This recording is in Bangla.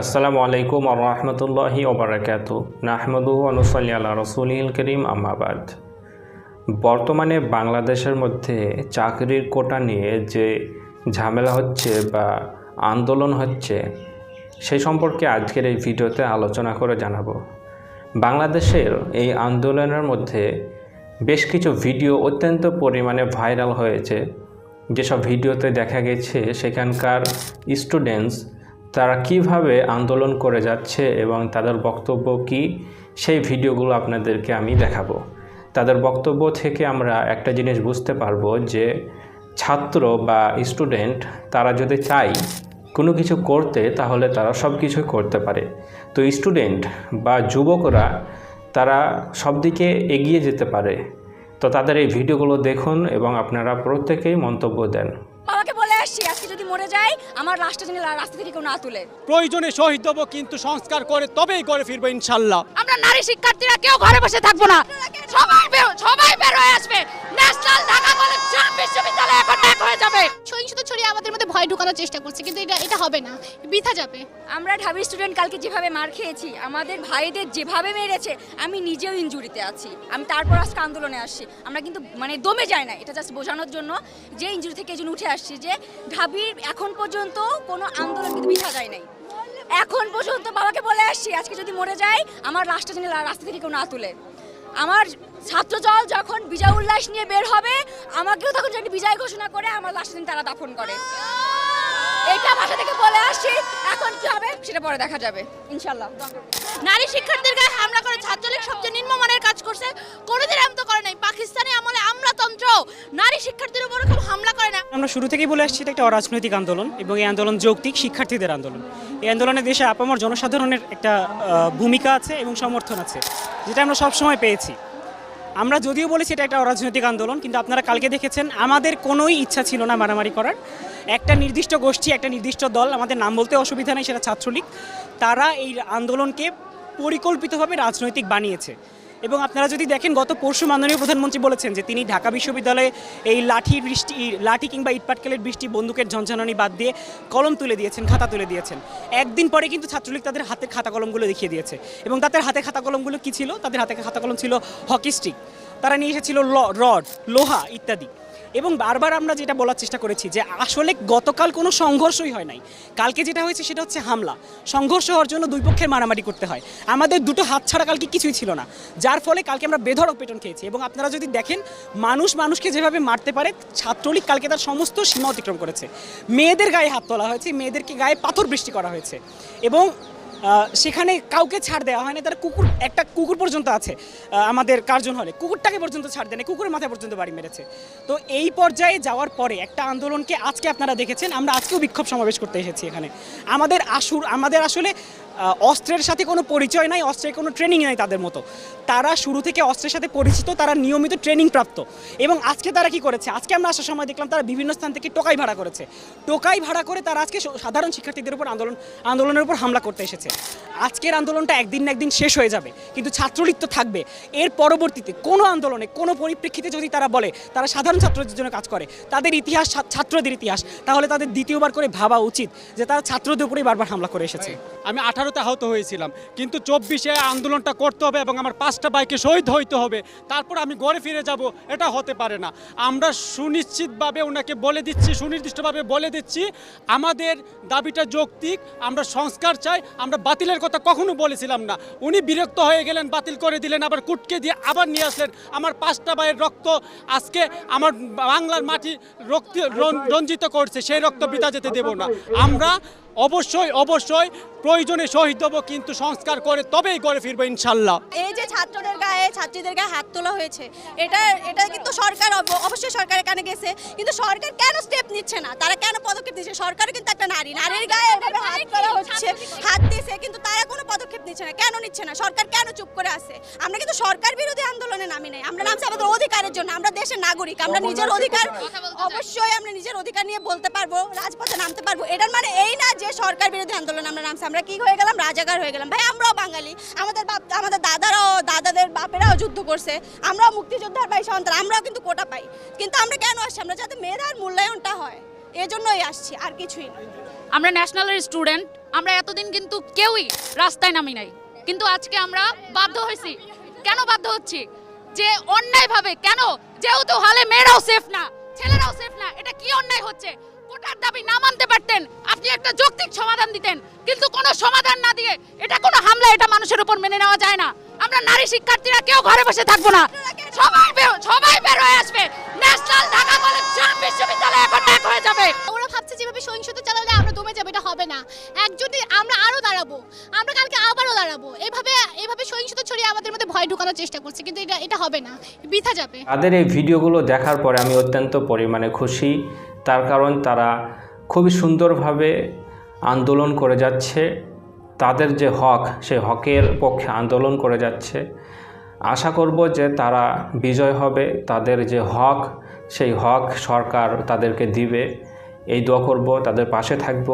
আসসালামু আলাইকুম আর রহমতুল্লাহি ওবরাকাত নাহমদু অনুসল্লি আল্লাহ রসুলিল করিম আহমাবাদ বর্তমানে বাংলাদেশের মধ্যে চাকরির কোটা নিয়ে যে ঝামেলা হচ্ছে বা আন্দোলন হচ্ছে সেই সম্পর্কে আজকের এই ভিডিওতে আলোচনা করে জানাব। বাংলাদেশের এই আন্দোলনের মধ্যে বেশ কিছু ভিডিও অত্যন্ত পরিমাণে ভাইরাল হয়েছে। যেসব ভিডিওতে দেখা গেছে, সেখানকার স্টুডেন্টস তারা কীভাবে আন্দোলন করে যাচ্ছে এবং তাদের বক্তব্য কি, সেই ভিডিওগুলো আপনাদেরকে আমি দেখাবো। তাদের বক্তব্য থেকে আমরা একটা জিনিস বুঝতে পারব যে, ছাত্র বা স্টুডেন্ট তারা যদি চায় কোনো কিছু করতে, তাহলে তারা সব কিছুই করতে পারে। তো স্টুডেন্ট বা যুবকরা তারা সব দিকে এগিয়ে যেতে পারে। তো তাদের এই ভিডিওগুলো দেখুন এবং আপনারা প্রত্যেকেই মন্তব্য দেন। মরে যায় আমার লাশটা যেন রাস্তা থেকে কেউ না তুলে। প্রয়োজনে শহীদ হব কিন্তু সংস্কার করে তবেই করে ফিরবো ইনশাল্লাহ। আমরা নারী শিক্ষার্থীরা কেউ ঘরে বসে থাকব না। সবাই সবাই বের হয়ে আসবে। ঢুকানোর চেষ্টা করছে, কিন্তু এটা এটা হবে না। বৃথা যাবে। আমরা ঢাবি স্টুডেন্ট কালকে যেভাবে মার খেয়েছি, আমাদের ভাইদের যেভাবে মেরেছে, আমি নিজেও ইনজুরিতে আছি। আমি তারপর আজকে আন্দোলনে আসছি। আমরা কিন্তু মানে দমে যায় না। এটা জাস্ট বোঝানোর জন্য যে ইঞ্জুরি থেকে এই উঠে আসছি যে ঢাবির এখন পর্যন্ত কোনো আন্দোলন কিন্তু বিঠা যায় নাই। এখন পর্যন্ত বাবাকে বলে আসছি, আজকে যদি মরে যায়, আমার লাশটা যেন রাস্তা থেকে কেউ না তুলে। আমার ছাত্র দল যখন বিজয় উল্লাস নিয়ে বের হবে, আমাকেও তখন যেন বিজয় ঘোষণা করে, আমার লাশটা যেন তারা দাফন করে। এটা বাসা থেকে বলে আসছি। এখন কি হবে? সেটা পরে দেখা যাবে। ইনশাল্লাহ। নারী শিক্ষার্থীদের গায়ে হামলা করে ছাত্রলীগ সবচেয়ে নিম্নমানের কাজ করছে। কোনোদিন এমন তো করে নাই। পাকিস্তানি আমলে আমলাতন্ত্র। নারী শিক্ষার্থীর উপর খুব হামলা করে না। আমরা শুরু থেকেই বলে আসছি এটা একটা অরাজনৈতিক আন্দোলন এবং এই আন্দোলন যৌক্তিক শিক্ষার্থীদের আন্দোলন। এই আন্দোলনে দেশে আপামর জনসাধারণের একটা ভূমিকা আছে এবং সমর্থন আছে যেটা আমরা সবসময় পেয়েছি। আমরা যদিও বলেছি এটা একটা অরাজনৈতিক আন্দোলন, কিন্তু আপনারা কালকে দেখেছেন, আমাদের কোনোই ইচ্ছা ছিল না মারামারি করার। একটা নির্দিষ্ট গোষ্ঠী, একটা নির্দিষ্ট দল, আমাদের নাম বলতে অসুবিধা নেই, সেটা ছাত্রলীগ, তারা এই আন্দোলনকে পরিকল্পিতভাবে রাজনৈতিক বানিয়েছে। এবং আপনারা যদি দেখেন, গত পরশু মাননীয় প্রধানমন্ত্রী বলেছেন যে তিনি ঢাকা বিশ্ববিদ্যালয়ে এই লাঠি বৃষ্টি, লাঠি কিংবা ইটপাটকেলের বৃষ্টি, বন্দুকের ঝঞ্ঝানি বাদ দিয়ে কলম তুলে দিয়েছেন, খাতা তুলে দিয়েছেন। একদিন পরে কিন্তু ছাত্রলীগ তাদের হাতে খাতা কলমগুলো দেখিয়ে দিয়েছে। এবং তাদের হাতে খাতা কলমগুলো কী ছিল? তাদের হাতে খাতা কলম ছিল হকি স্টিক। তারা নিয়ে এসেছিল ল- রড, লোহা ইত্যাদি। এবং বারবার আমরা যেটা বলার চেষ্টা করেছি যে আসলে গতকাল কোনো সংঘর্ষই হয় নাই। কালকে যেটা হয়েছে সেটা হচ্ছে হামলা। সংঘর্ষ হওয়ার জন্য দুই পক্ষের মারামারি করতে হয়। আমাদের দুটো হাত ছাড়া কালকে কিছুই ছিল না। যার ফলে কালকে আমরা বেধড়ক পেটন খেয়েছি এবং আপনারা যদি দেখেন, মানুষ মানুষকে যেভাবে মারতে পারে, ছাত্রলীগ কালকে তার সমস্ত সীমা অতিক্রম করেছে। মেয়েদের গায়ে হাত তোলা হয়েছে, মেয়েদেরকে গায়ে পাথর বৃষ্টি করা হয়েছে। এবং সেখানে কাউকে ছাড় দেওয়া হয়নি, তারা কুকুর, একটা কুকুর পর্যন্ত আছে আমাদের কার্জন হলে। কুকুরটাকে পর্যন্ত ছাড় দেয় না কুকুরের মাথায় পর্যন্ত বাড়ি মেরেছে। তো এই পর্যায়ে যাওয়ার পরে একটা আন্দোলনকে আজকে আপনারা দেখেছেন, আমরা আজকেও বিক্ষোভ সমাবেশ করতে এসেছি এখানে। আমাদের আসুর, আমাদের আসলে অস্ত্রের সাথে কোনো পরিচয় নাই, অস্ত্রের কোনো ট্রেনিং নাই তাদের মতো। তারা শুরু থেকে অস্ত্রের সাথে পরিচিত, তারা নিয়মিত ট্রেনিং প্রাপ্ত। এবং আজকে তারা কি করেছে? আজকে আমরা আসার সময় দেখলাম তারা বিভিন্ন স্থান থেকে টোকাই ভাড়া করেছে। টোকাই ভাড়া করে তারা আজকে সাধারণ শিক্ষার্থীদের উপর আন্দোলন, আন্দোলনের উপর হামলা করতে এসেছে। আজকের আন্দোলনটা একদিন না একদিন শেষ হয়ে যাবে, কিন্তু ছাত্রলীগ তো থাকবে। এর পরবর্তীতে কোনো আন্দোলনে, কোনো পরিপ্রেক্ষিতে যদি তারা বলে, তারা সাধারণ ছাত্রদের জন্য কাজ করে, তাদের ইতিহাস ছাত্রদের ইতিহাস, তাহলে তাদের দ্বিতীয়বার করে ভাবা উচিত যে তারা ছাত্রদের উপরেই বারবার হামলা করে এসেছে। আমি আঠারোতে আহত হয়েছিলাম। কিন্তু চব্বিশে আন্দোলনটা করতে হবে এবং আমার পাঁচটা বাইকে শহীদ হইতে হবে। তারপর আমি ঘরে ফিরে যাব, এটা হতে পারে না। আমরা সুনিশ্চিতভাবে ওনাকে বলে দিচ্ছি, সুনির্দিষ্টভাবে বলে দিচ্ছি, আমাদের দাবিটা যৌক্তিক, আমরা সংস্কার চাই, আমরা বাতিলের কথা কখনো বলেছিলাম না। উনি বিরক্ত হয়ে গেলেন, বাতিল করে দিলেন, আবার কুটকে দিয়ে আবার নিয়ে আসলেন। আমার পাঁচটা বাইয়ের রক্ত আজকে আমার বাংলার মাটি রক্ত রঞ্জিত করছে, সেই রক্ত বিতা যেতে দেব না। আমরা অবশ্যই অবশ্যই প্রয়োজনে শহীদ হব কিন্তু সংস্কার করে তবেই করে ফিরবো ইনশাল্লাহ। এই যে ছাত্রদের গায়ে, ছাত্রীদের গায়ে হাত তোলা হয়েছে, এটা এটা কিন্তু সরকার অব- অবশ্যই সরকারের কানে গেছে, কিন্তু সরকার কেন স্টেপ নিচ্ছে না? তারা কেন পদক্ষেপ নিচ্ছে? সরকার কিন্তু একটা নারী, নারীর গায়ে হাত নিচ্ছে না কেন নিচ্ছে না? সরকার কেন চুপ করে আছে? আমরা কিন্তু সরকার বিরোধী আন্দোলনে নামি নাই। আমরা নামছি আমাদের অধিকারের জন্য আমরা দেশের নাগরিক আমরা নিজের অধিকার অবশ্যই আমরা নিজের অধিকার নিয়ে বলতে পারব রাজপথে নামতে পারব। এটার মানে এই না যে সরকার বিরোধী আন্দোলন আমরা নামছি। আমরা কি হয়ে গেলাম? রাজাকার হয়ে গেলাম। ভাই আমরাও বাঙালি। আমাদের বাপ আমাদের দাদারাও দাদাদের বাপেরাও যুদ্ধ করছে। আমরাও মুক্তিযোদ্ধার ভাই সন্তান। আমরাও কিন্তু কোটা পাই। কিন্তু আমরা কেন আসছি? আমরা যাতে মেধার মূল্যায়নটা হয়। এজন্যই আসছি, আর কিছুই না। আমরা ন্যাশনালের স্টুডেন্ট, আমরা এতদিন কিন্তু কেউই রাস্তায় নামি নাই। কিন্তু আজকে আমরা বাধ্য হয়েছি। কেন বাধ্য হচ্ছি? যে অন্যায়ভাবে, কেন? যেহেতু হলে মেয়েরাও সেফ না, ছেলেরাও সেফ না, এটা কি অন্যায় হচ্ছে? কোটার দাবি না মানতে পারতেন, আপনি একটা যৌক্তিক সমাধান দিতেন। কিন্তু কোনো সমাধান না দিয়ে এটা কোনো হামলা, এটা মানুষের উপর মেনে নেওয়া যায় না। আমরা নারী শিক্ষার্থীরা কেউ ঘরে বসে থাকব না। সবাই সবাই বের হয়ে আসবে। ন্যাশনাল ঢাকা কলেজ বিশ্ববিদ্যালয় এখন এক হয়ে যাবে ওরা ভাবছে যেভাবে সহিংসতা চালালে আমরা দমে যাব, এটা হবে না। একজনই আমরা আরও দাঁড়াবো, আমরা কালকে আবারও দাঁড়াবো। এভাবে এভাবে সহিংসতা ছড়িয়ে আমাদের মধ্যে ভয় ঢুকানোর চেষ্টা করছে, কিন্তু এটা এটা হবে না, বৃথা যাবে। তাদের এই ভিডিওগুলো দেখার পরে আমি অত্যন্ত পরিমাণে খুশি। তার কারণ তারা খুবই সুন্দরভাবে আন্দোলন করে যাচ্ছে। তাদের যে হক, সেই হকের পক্ষে আন্দোলন করে যাচ্ছে। আশা করব যে তারা বিজয় হবে। তাদের যে হক, সেই হক সরকার তাদেরকে দিবে। এই দোয়া করব তাদের পাশে থাকব।